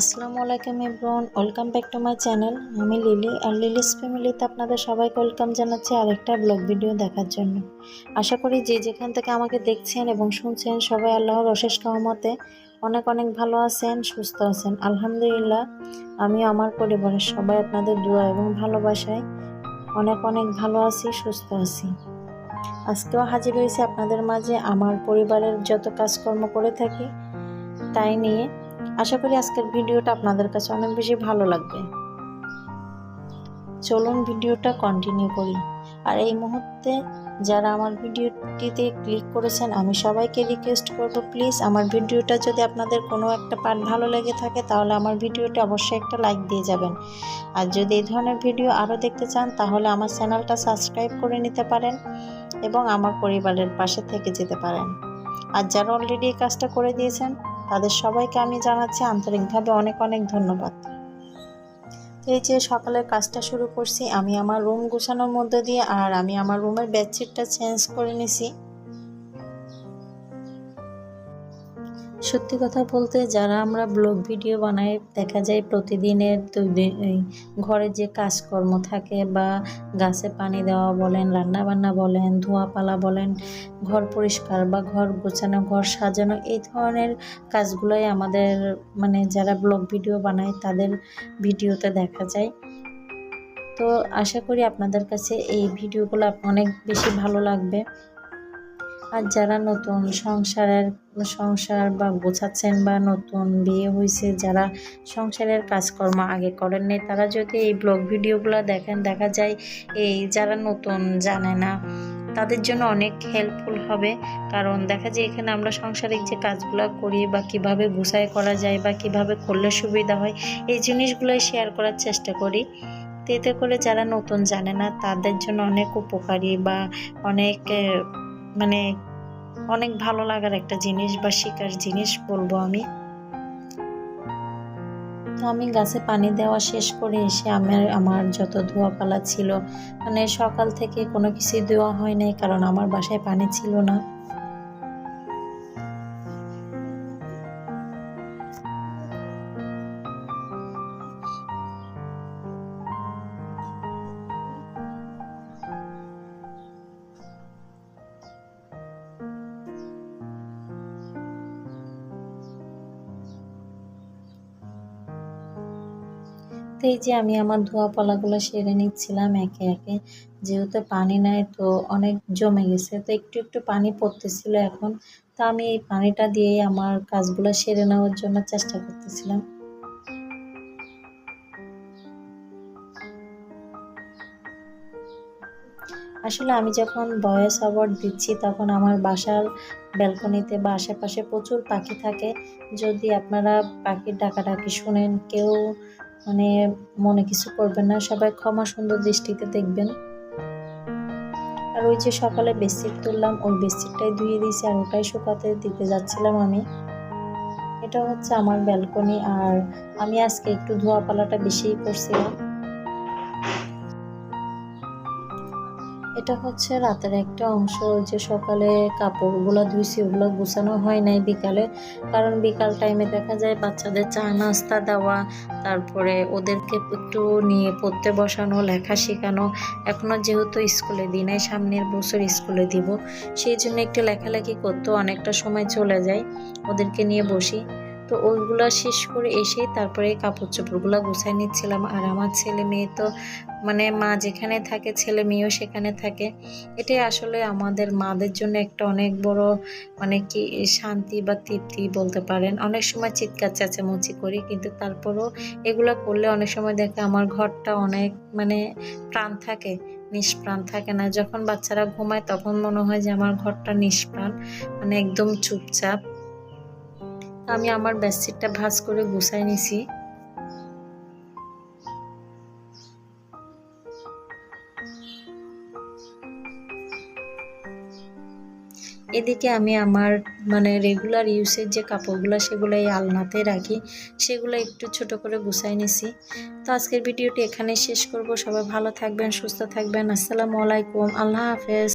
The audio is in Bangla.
আসসালামু আলাইকুম everyone, welcome back to my channel. আমি লিলি, আর লিলিস ফ্যামিলিতে আপনাদের সবাইকে ওয়েলকাম জানাচ্ছি আরেকটা ব্লগ ভিডিও দেখার জন্য। আশা করি যে যেখান থেকে আমাকে দেখছেন এবং শুনছেন, সবাই আল্লাহর অশেষ রহমতে অনেক অনেক ভালো আছেন, সুস্থ আছেন। আলহামদুলিল্লাহ আমি আমার পরিবারের সবাই আপনাদের দোয়া এবং ভালোবাসায় অনেক অনেক ভালো আছি, সুস্থ আছি। আজকেও হাজির হয়েছে আপনাদের মাঝে। আমার পরিবারের যত কাজকর্ম করে থাকি, তাই নিয়ে আশা করি আজকের ভিডিওটা আপনাদের কাছে অনেক বেশি ভালো লাগবে। চলুন ভিডিওটা কন্টিনিউ করি। আর এই মুহূর্তে যারা আমার ভিডিওটিতে ক্লিক করেছেন, আমি সবাইকে রিকোয়েস্ট করব প্লিজ আমার ভিডিওটা যদি আপনাদের কোনো একটা পার্ট ভালো লেগে থাকে, তাহলে আমার ভিডিওটা অবশ্যই একটা লাইক দিয়ে যাবেন। আর যদি এই ধরনের ভিডিও আরও দেখতে চান, তাহলে আমার চ্যানেলটা সাবস্ক্রাইব করে নিতে পারেন এবং আমার পরিবারের পাশে থেকে যেতে পারেন। আর যারা অলরেডি এই কাজটা করে দিয়েছেন তাদের সবাইকে আমি জানাচ্ছি আন্তরিকভাবে অনেক অনেক ধন্যবাদ। এই যে সকালের কাজটা শুরু করছি, আমি আমার রুম গুছানোর মধ্যে দিয়ে আর আমি আমার রুমের বেডশিটটা চেঞ্জ করে নিছি। সত্যি কথা বলতে যারা আমরা ব্লগ ভিডিও বানাই, দেখা যায় প্রতিদিনের ঘরে যে কাজকর্ম থাকে বা গাছে পানি দেওয়া বলেন রান্না বান্না বলেন, ধোয়াপালা বলেন, ঘর পরিষ্কার বা ঘর গোছানো, ঘর সাজানো, এই ধরনের কাজগুলোই আমাদের মানে যারা ব্লগ ভিডিও বানায় তাদের ভিডিওতে দেখা যায়। তো আশা করি আপনাদের কাছে এই ভিডিওগুলো অনেক বেশি ভালো লাগবে। আর যারা নতুন সংসারের, সংসার বা গোছাচ্ছেন বা নতুন বিয়ে হয়েছে যারা সংসারের কাজকর্ম আগে করেননি তারা যদি এই ব্লগ ভিডিওগুলো দেখেন, দেখা যায় এই যারা নতুন জানে না, তাদের জন্য অনেক হেল্পফুল হবে। কারণ দেখা যায় এখানে আমরা সংসারিক যে কাজগুলো করি বা কীভাবে গুছাই করা যায় বা কীভাবে করলে সুবিধা হয়, এই জিনিসগুলোই শেয়ার করার চেষ্টা করি। এতে করে যারা নতুন জানে না, তাদের জন্য অনেক উপকারী বা অনেক মানে অনেক ভালো লাগার একটা জিনিস বা শিকার জিনিস বলব আমি। তো আমি গাছে পানি দেওয়া শেষ করে এসে আমার আমার যত ধোয়াপালা ছিল মানে সকাল থেকে কোনো কিছুই দেওয়া হয় নাই কারণ আমার বাসায় পানি ছিল না। এই যে আমি আমার ধোয়া পালাগুলো সেরে নিচ্ছিলাম একে একে, যেহেতু পানি নাই তো অনেক জমে গেছে, তো একটু একটু পানি পড়তেছিল এখন। তো আমি এই পানিটা দিয়েই আমার কাজগুলো সেরে নেওয়ার জন্য চেষ্টা করতেছিলাম। আসলে আমি যখন ভয়েস ওভার দিচ্ছি, তখন আমার বাসার ব্যালকনিতে বা আশেপাশে প্রচুর পাখি থাকে। যদি আপনারা পাখির ডাকাডাকি শুনেন, কেউ মানে মনে কিছু করবেন না, সবাই ক্ষমা সুন্দর দৃষ্টিতে দেখবেন। আর ওই যে সকালে বেডশিট তুললাম, ওই বেডশিটটাই ধুয়ে দিয়েছি আর ওটাই শুকাতে দিতে যাচ্ছিলাম আমি। এটা হচ্ছে আমার ব্যালকনি আর আমি আজকে একটু ধোয়া পালাটা বেশিই করছিলাম। এটা হচ্ছে রাতের একটা অংশ যে সকালে কাপড়গুলো ধুইছি, ওগুলো গুছানো হয় নাই বিকালে। কারণ বিকাল টাইমে দেখা যায় বাচ্চাদের চা, নাস্তা দেওয়া, তারপরে ওদেরকে একটু নিয়ে পড়তে বসানো, লেখা শেখানো। এখনও যেহেতু স্কুলে দিই নাই, সামনের বছর স্কুলে দিব। সেই জন্য একটু লেখালেখি করতে অনেকটা সময় চলে যায়। ওদেরকে নিয়ে বসি। তো ওইগুলো শেষ করে এসে তারপরে কাপড় চোপড়গুলো গুছাই নিচ্ছিলাম। আর আমার ছেলে মেয়ে তো মানে মা যেখানে থাকে, ছেলে মেয়েও সেখানে থাকে। এটাই আসলে আমাদের মাদের জন্য একটা অনেক বড় মানে কি শান্তি বা তৃপ্তি বলতে পারেন। অনেক সময় চিৎকার, চেঁচামেচি করি, কিন্তু তারপরও এগুলো করলে অনেক সময় দেখে আমার ঘরটা অনেক মানে প্রাণ থাকে, নিষ্প্রাণ থাকে না। যখন বাচ্চারা ঘুমায় তখন মনে হয় যে আমার ঘরটা নিষ্প্রাণ মানে একদম চুপচাপ। আমি আমার বেডশিটটা ভাজ করে গুছাই নিছি। এদিকে আমি আমার মানে রেগুলার ইউসের যে কাপড়গুলো, সেগুলো এই আলনাতে রাখি, সেগুলো একটু ছোট করে গুছাই নিছি। তো আজকের ভিডিওটি এখানে শেষ করব। সবাই ভালো থাকবেন, সুস্থ থাকবেন। আসসালামু আলাইকুম। আল্লাহ হাফেজ।